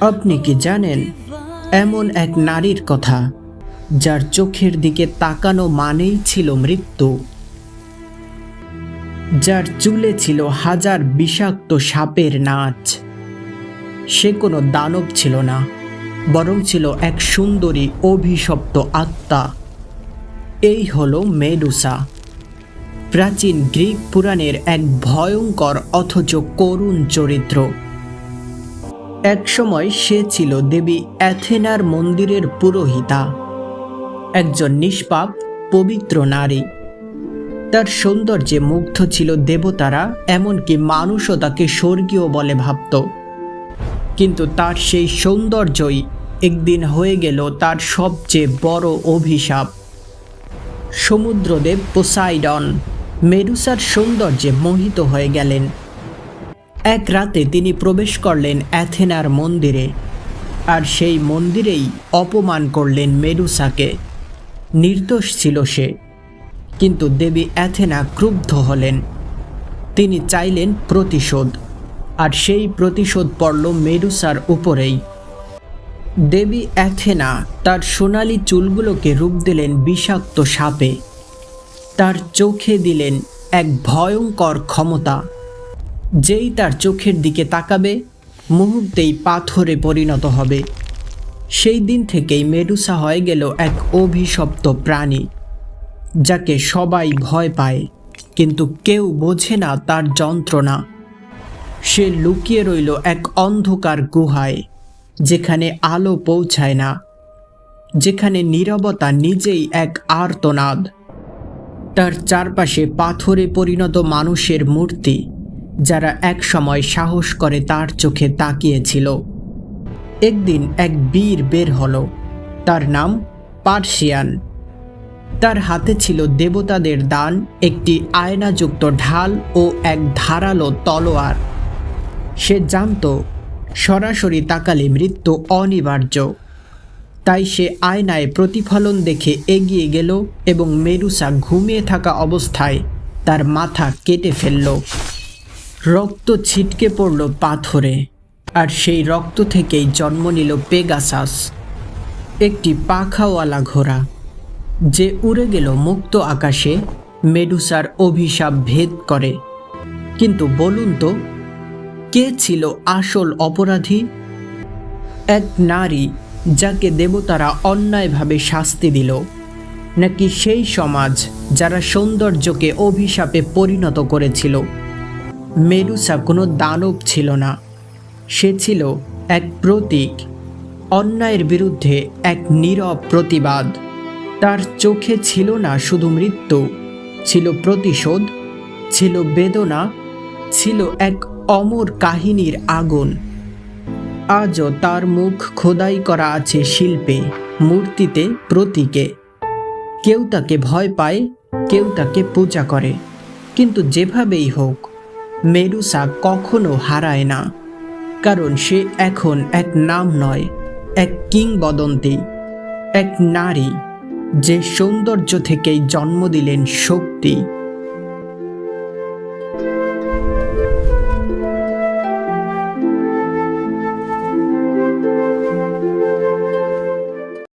আপনি কি জানেন, এমন এক নারীর কথা, যার চোখের দিকে তাকানো মানেই ছিল মৃত্যু। যার চুলে ছিল হাজার বিষাক্ত সাপের নাচ। সে কোনো দানব ছিল না, বরং ছিল এক সুন্দরী অভিশপ্ত আত্মা। এই হলো মেডুসা। প্রাচীন গ্রিক পুরাণের এক ভয়ঙ্কর অথচ করুণ চরিত্র। একসময় সে ছিল দেবী অ্যাথেনার মন্দিরের পুরোহিতা। একজন নিষ্পাপ, পবিত্র নারী। তার সৌন্দর্যে মুগ্ধ ছিল দেবতারা, এমনকি মানুষও তাকে স্বর্গীয় বলে ভাবত। কিন্তু তার সেই সৌন্দর্যই একদিন হয়ে গেল তার সবচেয়ে বড় অভিশাপ। সমুদ্রদেব পোসাইডন মেডুসার সৌন্দর্যে মোহিত হয়ে গেলেন। এক রাতে তিনি প্রবেশ করলেন অ্যাথেনার মন্দিরে, আর সেই মন্দিরেই অপমান করলেন মেডুসাকে। নির্দোষ ছিল সে, কিন্তু দেবী অ্যাথেনা ক্রুব্ধ হলেন। তিনি চাইলেন প্রতিশোধ, আর সেই প্রতিশোধ পড়ল মেডুসার উপরেই। দেবী অ্যাথেনা তার সোনালি চুলগুলোকে রূপ দিলেন বিষাক্ত সাপে। তার চোখে দিলেন এক ভয়ঙ্কর ক্ষমতা। যেই তার চোখের দিকে তাকাবে, মুহূর্তেই পাথরে পরিণত হবে। সেই দিন থেকেই মেডুসা হয়ে গেল এক অভিশপ্ত প্রাণী, যাকে সবাই ভয় পায়, কিন্তু কেউ বোঝে না তার যন্ত্রণা। সে লুকিয়ে রইল এক অন্ধকার গুহায়, যেখানে আলো পৌঁছায় না, যেখানে নীরবতা নিজেই এক আর্তনাদ। তার চারপাশে পাথরে পরিণত মানুষের মূর্তি। যারা এক সময় সাহস করে তার চোখে তাকিয়েছিল। একদিন এক বীর বের হলো। তার নাম পার্সিয়ান। তার হাতে ছিল দেবতাদের দান, একটি আয়নাযুক্ত ঢাল ও এক ধারালো তলোয়ার। সে জানত, সরাসরি তাকালে মৃত্যু অনিবার্য। তাই সে আয়নায় প্রতিফলন দেখে এগিয়ে গেল এবং মেরুসা ঘুমিয়ে থাকা অবস্থায় তার মাথা কেটে ফেলল। রক্ত ছিটকে পড়ল পাথরে, আর সেই রক্ত থেকেই জন্ম নিল পেগাসাস, একটি পাখাওয়ালা ঘোড়া, যে উড়ে গেল মুক্ত আকাশে, মেডুসার অভিশাপ ভেদ করে। কিন্তু বলুন তো, কে ছিল আসল অপরাধী? এক নারী যাকে দেবতারা অন্যায়ভাবে শাস্তি দিল, নাকি সেই সমাজ যারা সৌন্দর্যকে অভিশাপে পরিণত করেছিল? মেডুসা কোনো দানব ছিল না। সে ছিল এক প্রতীক, অন্যায়ের বিরুদ্ধে এক নীরব প্রতিবাদ। তার চোখে ছিল না শুধু মৃত্যু, ছিল প্রতিশোধ, ছিল বেদনা, ছিল এক অমর কাহিনীর আগুন। আজও তার মুখ খোদাই করা আছে শিল্পে, মূর্তিতে প্রতীকে। কেউ তাকে ভয় পায়, কেউ তাকে পূজা করে, কিন্তু যেভাবেই হোক মেরুসা কখনো হারায় না, কারণ সে এখন এক নাম নয়, এক কিংবদন্তি, এক নারী, যে সৌন্দর্য থেকেই জন্ম দিলেন শক্তি।